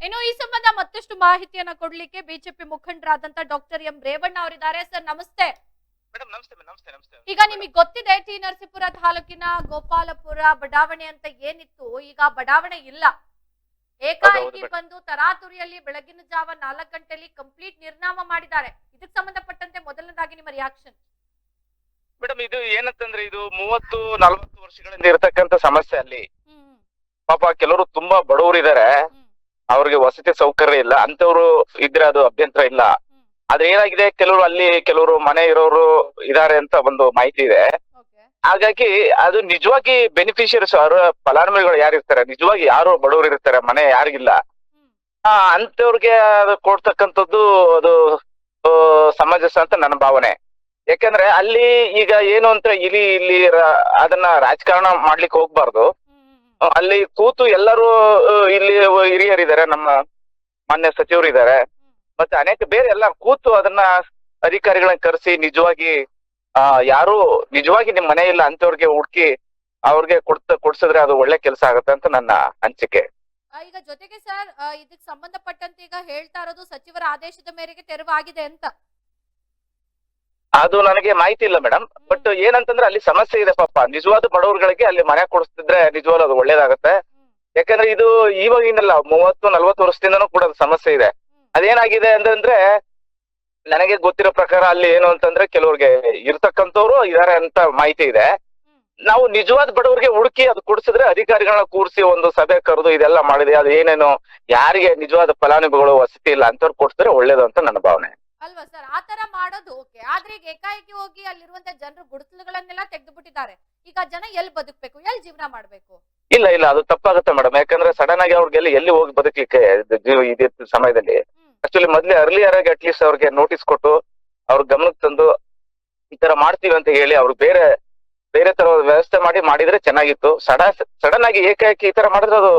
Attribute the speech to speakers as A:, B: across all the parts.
A: ಇನ್ನು ಈ ಸಂಬಂಧ ಮತ್ತಷ್ಟು ಮಾಹಿತಿಯನ್ನ ಕೊಡ್ಲಿಕ್ಕೆ ಬಿಜೆಪಿ ಮುಖಂಡರಾದಂತ ಡಾಕ್ಟರ್ ಎಂ ರೇವಣ್ಣ ಅವರಿದ್ದಾರೆ. ಸರ್ ನಮಸ್ತೆ. ಈಗ ನಿಮಗೆ ಗೊತ್ತಿದೆ ಟಿ ನರಸೀಪುರ ತಾಲೂಕಿನ ಗೋಪಾಲಪುರ ಬಡಾವಣೆ ಅಂತ ಏನಿತ್ತು? ಈಗ ಬಡಾವಣೆ ಇಲ್ಲ. ಏಕಾಏಕಿ ಬಂದು ತರಾತುರಿಯಲ್ಲಿ ಬೆಳಗಿನ ಜಾವ ನಾಲ್ಕು ಗಂಟೆಯಲ್ಲಿ ಕಂಪ್ಲೀಟ್ ನಿರ್ನಾಮ ಮಾಡಿದ್ದಾರೆ. ಇದಕ್ಕೆ ಸಂಬಂಧಪಟ್ಟಂತೆ ಮೊದಲನೇದಾಗಿ ನಿಮ್ಮ ರಿಯಾಕ್ಷನ್
B: ಮೇಡಮ್ ಇದು ಏನಂತಂದ್ರೆ ಇದು ಮೂವತ್ತು ನಲವತ್ತು ವರ್ಷಗಳಿಂದ ಇರತಕ್ಕಂತ ಸಮಸ್ಯೆ ಅಲ್ಲಿ. ಪಾಪ ಕೆಲವರು ತುಂಬಾ ಬಡವರಿದ್ದಾರೆ. ಅವ್ರಿಗೆ ವಸತಿ ಸೌಕರ್ಯ ಇಲ್ಲ ಅಂತವ್ರು ಇದ್ರೆ ಅದು ಅಭ್ಯಂತರ ಇಲ್ಲ. ಆದ್ರೆ ಏನಾಗಿದೆ ಕೆಲವರು ಅಲ್ಲಿ ಕೆಲವರು ಮನೆ ಇರೋರು ಇದಾರೆ ಅಂತ ಒಂದು ಮಾಹಿತಿ ಇದೆ. ಹಾಗಾಗಿ ಅದು ನಿಜವಾಗಿ ಬೆನಿಫಿಷಿಯರ್ಸ್ ಅವರ ಫಲಾನುಭವಿಗಳು ಯಾರು ಇರ್ತಾರೆ? ನಿಜವಾಗಿ ಯಾರು ಬಡವರು ಇರ್ತಾರೆ? ಮನೆ ಯಾರಿಗಿಲ್ಲ? ಅಂತವ್ರಿಗೆ ಅದು ಕೊಡ್ತಕ್ಕಂಥದ್ದು ಅದು ಸಮಂಜಸ ಅಂತ ನನ್ನ ಭಾವನೆ. ಯಾಕಂದ್ರೆ ಅಲ್ಲಿ ಈಗ ಏನು ಅಂತ ಇಲ್ಲಿ ಇಲ್ಲಿ ಅದನ್ನ ರಾಜಕಾರಣ ಮಾಡ್ಲಿಕ್ಕೆ ಹೋಗ್ಬಾರ್ದು. ಅಲ್ಲಿ ಕೂತು ಎಲ್ಲರೂ ಇಲ್ಲಿ ಹಿರಿಯರಿದ್ದಾರೆ, ನಮ್ಮ ಮಾನ್ಯ ಸಚಿವರು ಇದ್ದಾರೆ ಮತ್ತೆ ಅನೇಕ ಬೇರೆ ಎಲ್ಲ ಕೂತು ಅದನ್ನ ಅಧಿಕಾರಿಗಳನ್ನ ಕರೆಸಿ ನಿಜವಾಗಿ ಆ ಯಾರು ನಿಜವಾಗಿ ನಿಮ್ ಮನೆ ಇಲ್ಲ ಅಂತವ್ರಿಗೆ ಹುಡುಕಿ ಅವ್ರಿಗೆ ಕೊಡ್ತ, ಕೊಡ್ಸಿದ್ರೆ ಅದು ಒಳ್ಳೆ ಕೆಲಸ ಆಗುತ್ತೆ ಅಂತ ನನ್ನ
A: ಅಂಚಿಕೆ ಈಗ ಜೊತೆಗೆ ಸರ್ ಇದಕ್ಕೆ ಸಂಬಂಧಪಟ್ಟಂತೆ ಈಗ ಹೇಳ್ತಾ ಇರೋದು ಸಚಿವರ ಆದೇಶದ ಮೇರೆಗೆ ತೆರವಾಗಿದೆ ಅಂತ.
B: ಅದು ನನಗೆ ಮಾಹಿತಿ ಇಲ್ಲ ಮೇಡಮ್. ಬಟ್ ಏನಂತಂದ್ರೆ ಅಲ್ಲಿ ಸಮಸ್ಯೆ ಇದೆ ಪಾಪ. ನಿಜವಾದ ಬಡವರುಗಳಿಗೆ ಅಲ್ಲಿ ಮನೆ ಕೊಡಿಸ್ತಿದ್ರೆ ನಿಜವಾಗ್ಲೂ ಅದು ಒಳ್ಳೇದಾಗತ್ತೆ. ಯಾಕಂದ್ರೆ ಇದು ಇವಾಗಿನಲ್ಲ ಮೂವತ್ತು, ನಲ್ವತ್ತು ವರ್ಷದಿಂದನೂ ಕೂಡ ಸಮಸ್ಯೆ ಇದೆ. ಅದೇನಾಗಿದೆ ಅಂತಂದ್ರೆ ನನಗೆ ಗೊತ್ತಿರೋ ಪ್ರಕಾರ ಅಲ್ಲಿ ಏನು ಅಂತಂದ್ರೆ ಕೆಲವ್ರಿಗೆ ಇರ್ತಕ್ಕಂಥವ್ರು ಇದಾರೆ ಅಂತ ಮಾಹಿತಿ ಇದೆ. ನಾವು ನಿಜವಾದ ಬಡವರಿಗೆ ಹುಡುಕಿ ಅದು ಕೊಡಿಸಿದ್ರೆ ಅಧಿಕಾರಿಗಳನ್ನ ಕೂರಿಸಿ ಒಂದು ಸಭೆ ಕರೆದು ಇದೆಲ್ಲ ಮಾಡಿದೆ. ಅದು ಏನೇನು, ಯಾರಿಗೆ ನಿಜವಾದ ಫಲಾನುಭವಿಗಳು ವಸತಿ ಇಲ್ಲ ಅಂತವ್ರು ಕೊಡ್ಸಿದ್ರೆ ಒಳ್ಳೇದು ಅಂತ ನನ್ನ ಭಾವನೆ.
A: ಅಲ್ವಾ ಸರ್? ಆ ತರ ಮಾಡೋದು ಓಕೆ. ಆದ್ರೆ ಈಗ ಏಕಾಏಕಿ ಹೋಗಿ ಅಲ್ಲಿರುವಂತ ಜನರು ಗುಡಿಸಲುಗಳನ್ನೆಲ್ಲ ತೆಗೆದು ಬಿಟ್ಟಿದ್ದಾರೆ ಈಗ ಜನ ಎಲ್ಲಿ ಬದುಕ್ಬೇಕು? ಎಲ್ಲಿ ಜೀವನ ಮಾಡ್ಬೇಕು?
B: ಇಲ್ಲ ಇಲ್ಲ ಅದು ತಪ್ಪಾಗುತ್ತೆ ಮೇಡಮ್. ಯಾಕಂದ್ರೆ ಸಡನ್ ಆಗಿ ಅವ್ರಿಗೆ ಎಲ್ಲಿ ಹೋಗಿ ಬದುಕಲಿಕ್ಕೆ ಇದೇ ಸಮಯದಲ್ಲಿ? ಆಕ್ಚುಲಿ ಮೊದ್ಲೇ ಅರ್ಲಿಯರ್ ಆಗಿ ಅಟ್ಲೀಸ್ಟ್ ಅವ್ರಿಗೆ ನೋಟಿಸ್ ಕೊಟ್ಟು ಅವ್ರ ಗಮನಕ್ಕೆ ತಂದು ಈ ತರ ಮಾಡ್ತೀವಿ ಅಂತ ಹೇಳಿ ಅವ್ರು ಬೇರೆ ಬೇರೆ ತರ ವ್ಯವಸ್ಥೆ ಮಾಡಿ ಮಾಡಿದ್ರೆ ಚೆನ್ನಾಗಿತ್ತು. ಸಡನ್ ಸಡನ್ ಆಗಿ ಏಕಾಏಕಿ ಈ ತರ ಮಾಡಿದ್ರೆ ಅದು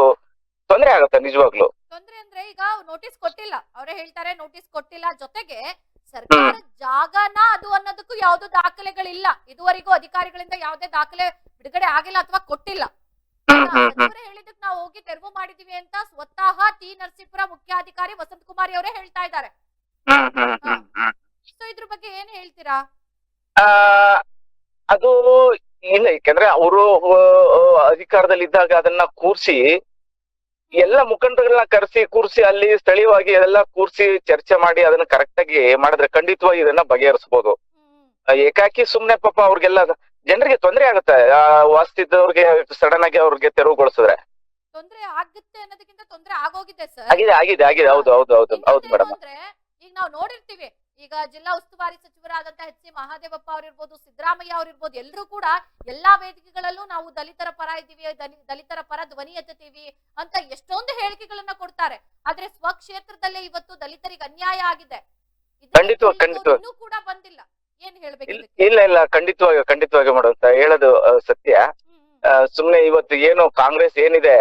B: ತೊಂದರೆ ಆಗುತ್ತೆ ನಿಜವಾಗ್ಲು.
A: ತೊಂದ್ರೆ ಅಂದ್ರೆ ಈಗ ನೋಟಿಸ್ ಕೊಟ್ಟಿಲ್ಲ. ಅವರೇ ಹೇಳ್ತಾರೆ ನೋಟಿಸ್ ಕೊಟ್ಟಿಲ್ಲ. ಜೊತೆಗೆ ಸರ್ಕಾರ ಜಾಗನ ಅದು ಅನ್ನೋದಕ್ಕೂ ಯಾವ್ದು ದಾಖಲೆಗಳಿಲ್ಲ. ಇದುವರೆಗೂ ಅಧಿಕಾರಿಗಳಿಂದ ಯಾವುದೇ ದಾಖಲೆ ಬಿಡುಗಡೆ ಆಗಿಲ್ಲ ಅಥವಾ ಕೊಟ್ಟಿಲ್ಲ. ಹೇಳಿದಕ್ ನಾವು ಹೋಗಿ ತೆರವು ಮಾಡಿದೀವಿ ಅಂತ ಸ್ವತಃ ಟಿ ನರಸೀಪುರ ಮುಖ್ಯಾಧಿಕಾರಿ ವಸಂತ್ ಕುಮಾರಿ ಅವರೇ ಹೇಳ್ತಾ ಇದ್ದಾರೆ. ಸೊ ಇದ್ರ ಬಗ್ಗೆ ಏನ್ ಹೇಳ್ತೀರಾ?
B: ಆ, ಅದು ಇಲ್ಲ ಯಾಕಂದ್ರೆ ಅವರು ಅಧಿಕಾರದಲ್ಲಿ ಇದ್ದಾಗ ಅದನ್ನ ಕೂರ್ಸಿ ಎಲ್ಲ ಮುಖಂಡರನ್ನ ಕರೆಸಿ ಕೂರ್ಸಿ ಅಲ್ಲಿ ಸ್ಥಳೀಯವಾಗಿ ಎಲ್ಲ ಕೂರ್ಸಿ ಚರ್ಚೆ ಮಾಡಿ ಅದನ್ನ ಕರೆಕ್ಟ್ ಆಗಿ ಮಾಡಿದ್ರೆ ಖಂಡಿತವಾಗಿ ಇದನ್ನ ಬಗೆಹರಿಸಬಹುದು ಏಕಾಕಿ ಸುಮ್ನೆ ಪಾಪ ಅವ್ರಿಗೆಲ್ಲ ಜನರಿಗೆ ತೊಂದರೆ ಆಗುತ್ತೆ. ಆ, ವಾಸ್ತಿದ್ದವ್ರಿಗೆ ಸಡನ್ ಆಗಿ ಅವ್ರಿಗೆ ತೆರವುಗೊಳಿಸಿದ್ರೆ
A: ತೊಂದ್ರೆ ಆಗುತ್ತೆ ಅನ್ನೋದಕ್ಕಿಂತ ತೊಂದ್ರೆ ಆಗೋಗಿದೆ ಸರ್.
B: ಆಗಿದೆ ಆಗಿದೆ ಆಗಿದೆ. ಹೌದು ಹೌದು ಹೌದು ಹೌದು ಮೇಡಮ್.
A: ಈಗ ನಾವು ನೋಡಿರ್ತೀವಿ ಈಗ ಜಿಲ್ಲಾ ಉಸ್ತುವಾರಿ ಸಚಿವರಾದಂತಹ ಎಚ್ ಸಿ ಮಹಾದೇವಪ್ಪ ಅವರಿರ್ಬೋದು ಸಿದ್ದರಾಮಯ್ಯ ಅವರಿರ್ಬೋದು ಎಲ್ಲರೂ ಕೂಡ ಎಲ್ಲಾ ವೇದಿಕೆಗಳಲ್ಲೂ ನಾವು ದಲಿತರ ಪರ ಇದ್ದೀವಿ ದಲಿತರ ಪರ ಧ್ವನಿ ಎತ್ತುತ್ತೀವಿ ಅಂತ ಎಷ್ಟೊಂದು ಹೇಳಿಕೆಗಳನ್ನ ಕೊಡ್ತಾರೆ. ಆದ್ರೆ ಸ್ವಕ್ಷೇತ್ರದಲ್ಲೇ ಇವತ್ತು ದಲಿತರಿಗೆ ಅನ್ಯಾಯ ಆಗಿದೆ. ಇನ್ನೂ ಕೂಡ ಬಂದಿಲ್ಲ. ಏನ್ ಹೇಳ್ಬೇಕು
B: ಇಲ್ಲ ಇಲ್ಲ ಖಂಡಿತವಾಗಿ ಖಂಡಿತವಾಗಿ ಮೇಡಮ್ ಹೇಳೋದು ಸತ್ಯ. ಸುಮ್ನೆ ಇವತ್ತು ಏನು ಕಾಂಗ್ರೆಸ್ ಏನಿದೆ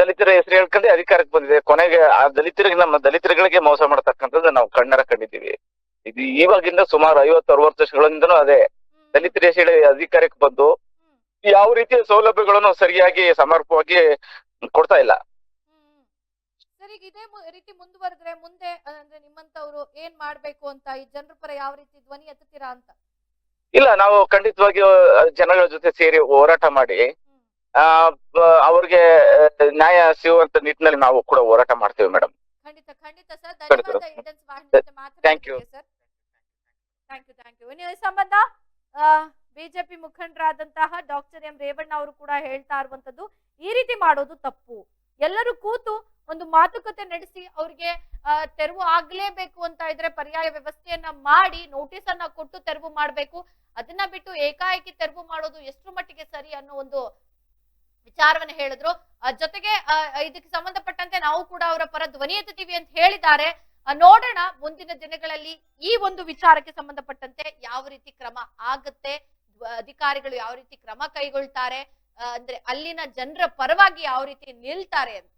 B: ದಲಿತರ ಹೆಸರು ಹೇಳ್ಕೊಂಡು ಅಧಿಕಾರಕ್ಕೆ ಬಂದಿದೆ. ಕೊನೆಗೆ ಆ ದಲಿತರಿಗೆ ನಮ್ಮ ದಲಿತರುಗಳಿಗೆ ಮೋಸ ಮಾಡತಕ್ಕಂಥದ್ದು ನಾವು ಕಣ್ಣರ ಕಂಡಿದ್ದೀವಿ. ಇದು ಇವಾಗಿಂದ ಸುಮಾರು ಐವತ್ತು ಅರವತ್ತು ವರ್ಷಗಳಿಂದನೂ ಅದೇ. ದಲಿತರ ಹೆಸರು ಹೇಳಿ ಅಧಿಕಾರಕ್ಕೆ ಬಂದು ಯಾವ ರೀತಿಯ ಸೌಲಭ್ಯಗಳನ್ನು ಸರಿಯಾಗಿ ಸಮರ್ಪವಾಗಿ ಕೊಡ್ತಾ ಇಲ್ಲ.
A: ರೀತಿ ಮುಂದುವರೆದ್ರೆ ಮುಂದೆ ಅಂದ್ರೆ ನಿಮ್ಮಂತವ್ರು ಏನ್ ಮಾಡ್ಬೇಕು ಅಂತ ಈ ಜನರ ಪರ ಯಾವ ರೀತಿ ಧ್ವನಿ ಎತ್ತುತ್ತೀರಾ ಅಂತ?
B: ಇಲ್ಲ ನಾವು ಖಂಡಿತವಾಗಿ ಜನಗಳ ಜೊತೆ ಸೇರಿ ಹೋರಾಟ ಮಾಡಿ. ಅವ್ರಿಗೆ ನ್ಯಾಯ ಸಿಗುವಂತ ನಿಟ್ಟಿನಲ್ಲಿ ನಾವು ಕೂಡ ಹೋರಾಟ ಮಾಡ್ತೇವೆ ಮೇಡಮ್.
A: ಖಂಡಿತ ಖಂಡಿತ sir. Thank you thank you ಸಂಬಂಧ ಬಿಜೆಪಿ ಮುಖಂಡರಾದಂತಹ ಡಾಕ್ಟರ್ ಎಂ ರೇವಣ್ಣ ಅವರು ಕೂಡ ಹೇಳ್ತಾ ಇರುವಂತದ್ದು ಈ ರೀತಿ ಮಾಡೋದು ತಪ್ಪು. ಎಲ್ಲರೂ ಕೂತು ಒಂದು ಮಾತುಕತೆ ನಡೆಸಿ ಅವ್ರಿಗೆ ತೆರವು ಆಗ್ಲೇಬೇಕು ಅಂತ ಇದ್ರೆ ಪರ್ಯಾಯ ವ್ಯವಸ್ಥೆಯನ್ನ ಮಾಡಿ ನೋಟಿಸ್ ಅನ್ನ ಕೊಟ್ಟು ತೆರವು ಮಾಡ್ಬೇಕು. ಅದನ್ನ ಬಿಟ್ಟು ಏಕಾಏಕಿ ತೆರವು ಮಾಡೋದು ಎಷ್ಟು ಮಟ್ಟಿಗೆ ಸರಿ ಅನ್ನೋ ಒಂದು ವಿಚಾರವನ್ನ ಹೇಳಿದ್ರು. ಜೊತೆಗೆ ಇದಕ್ಕೆ ಸಂಬಂಧಪಟ್ಟಂತೆ ನಾವು ಕೂಡ ಅವರ ಪರ ಧ್ವನಿ ಎತ್ತುತ್ತೀವಿ ಅಂತ ಹೇಳಿದ್ದಾರೆ. ನೋಡೋಣ ಮುಂದಿನ ದಿನಗಳಲ್ಲಿ ಈ ಒಂದು ವಿಚಾರಕ್ಕೆ ಸಂಬಂಧಪಟ್ಟಂತೆ ಯಾವ ರೀತಿ ಕ್ರಮ ಆಗುತ್ತೆ ಅಧಿಕಾರಿಗಳು ಯಾವ ರೀತಿ ಕ್ರಮ ಕೈಗೊಳ್ತಾರೆ ಅಂದ್ರೆ ಅಲ್ಲಿನ ಜನರ ಪರವಾಗಿ ಯಾವ ರೀತಿ ನಿಲ್ತಾರೆ ಅಂತ.